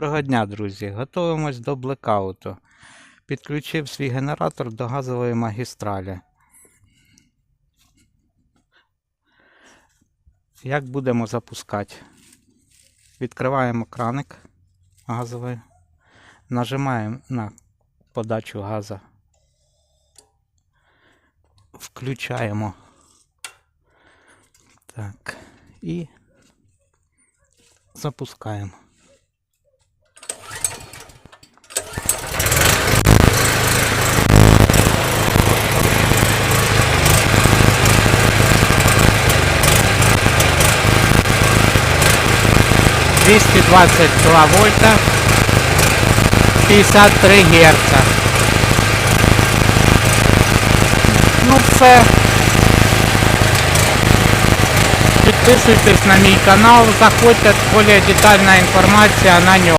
Доброго дня, друзі! Готуємось до блекауту. Підключив свій генератор до газової магістралі. Як будемо запускати? Відкриваємо краник газовий, нажимаємо на подачу газу, включаємо. Так, і запускаємо. Двісті двадцять кВт, 53 Гц. Ну все. Підписуйтесь на мій канал, заходьте, более детальна інформація на нього.